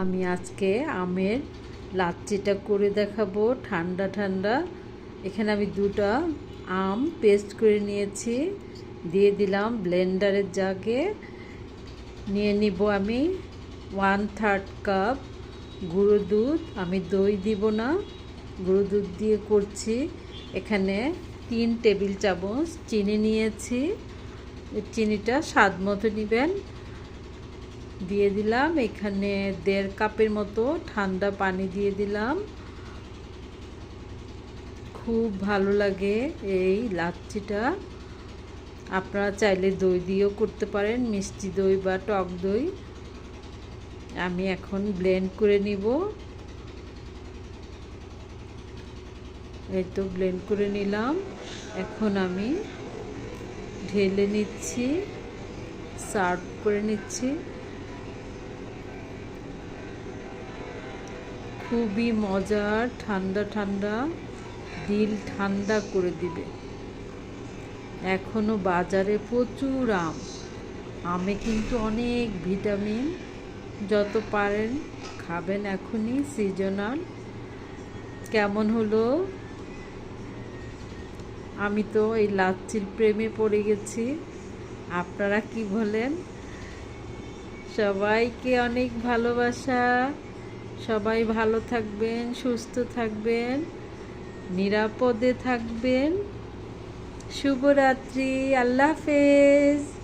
আমি আজকে আমের লাচ্ছিটা করে দেখাবো, ঠান্ডা ঠান্ডা। এখানে আমি দুটো আম পেস্ট করে নিয়েছি, দিয়ে দিলাম ব্লেন্ডারের জাগে। নিয়ে নিব আমি ওয়ান থার্ড কাপ গুঁড়ো দুধ। আমি দই দিব না, গুঁড়ো দুধ দিয়ে করছি। এখানে তিন টেবিল চামচ চিনি নিয়েছি। চিনিটা স্বাদ মতো নেবেন। দিয়ে দিলাম। এখানে দেড় কাপের মতো ঠান্ডা পানি দিয়ে দিলাম। খুব ভালো লাগে এই লাচ্ছিটা। আপনারা চাইলে দই দিয়েও করতে পারেন, মিষ্টি দই বা টক দই। আমি এখন ব্লেন্ড করে নিব। এই তো ব্লেন্ড করে নিলাম। এখন আমি ঢেলে নিচ্ছি, সার্ভ করে নিচ্ছি। খুবই মজার, ঠান্ডা ঠান্ডা, দিল ঠান্ডা করে দিবে। এখনও বাজারে প্রচুর আম। আমে কিন্তু অনেক ভিটামিন, যত পারেন খাবেন এখনই, সিজনাল। কেমন হলো? আমি তো এই লাচ্ছির প্রেমে পড়ে গেছি। আপনারা কি বলেন? সবাইকে অনেক ভালোবাসা। সবাই ভালো থাকবেন সুস্থ থাকবেন নিরাপদে থাকবেন। শুভরাত্রি আল্লাহ হাফেজ।